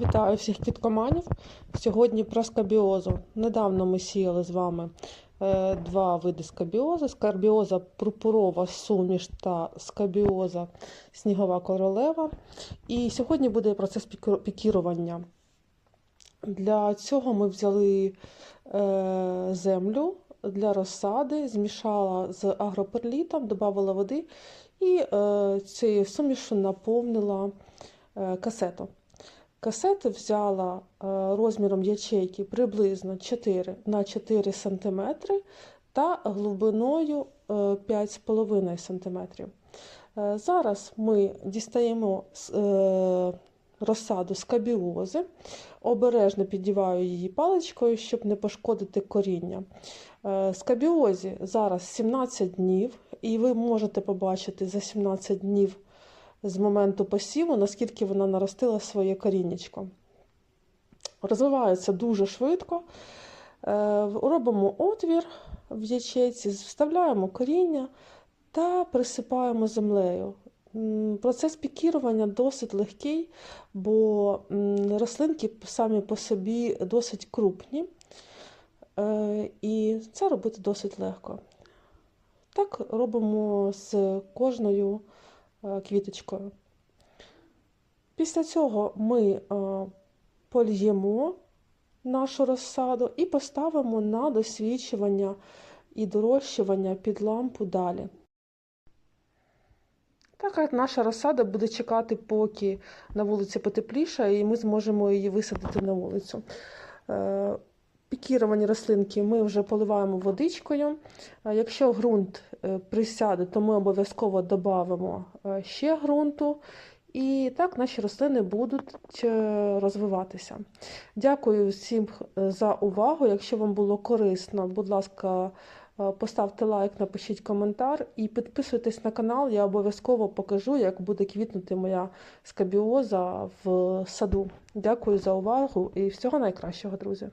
Вітаю всіх квіткоманів. Сьогодні про скабіозу. Недавно ми сіяли з вами е, два види скабіози: скарбіоза пурпурова суміш та скабіоза снігова королева. І сьогодні буде процес пікірування. Для цього ми взяли е, землю для розсади, змішала з агроперлітом, додала води і е, цією сумішу наповнила касету. Касети взяла е, розміром ячейки приблизно 4 на 4 см та глибиною е, 5,5 см. Е, Зараз ми дістаємо е, розсаду скабіози, обережно піддіваю її паличкою, щоб не пошкодити коріння. Е, Скабіозі зараз 17 днів, і ви можете побачити за 17 днів з моменту посіву, наскільки вона наростила своє коріннячко. Розвивається дуже швидко. Е, Робимо отвір в ячейці, вставляємо коріння та присипаємо землею. Процес пікірування досить легкий, бо рослинки самі по собі досить крупні, Е, і це робити досить легко. Так робимо з кожною квіточкою. Після цього ми е, польємо нашу розсаду і поставимо на досвідчування і дорощування під лампу далі. Так наша розсада буде чекати, поки на вулиці потепліше, і ми зможемо її висадити на вулицю. Пікіровані рослинки ми вже поливаємо водичкою. Е, Якщо ґрунт е, присяде, то ми обов'язково додамо е, ще ґрунту. І так наші рослини будуть розвиватися. Дякую всім за увагу. Якщо вам було корисно, будь ласка, поставте лайк, напишіть коментар і підписуйтесь на канал. Я обов'язково покажу, як буде квітнути моя скабіоза в саду. Дякую за увагу і всього найкращого, друзі!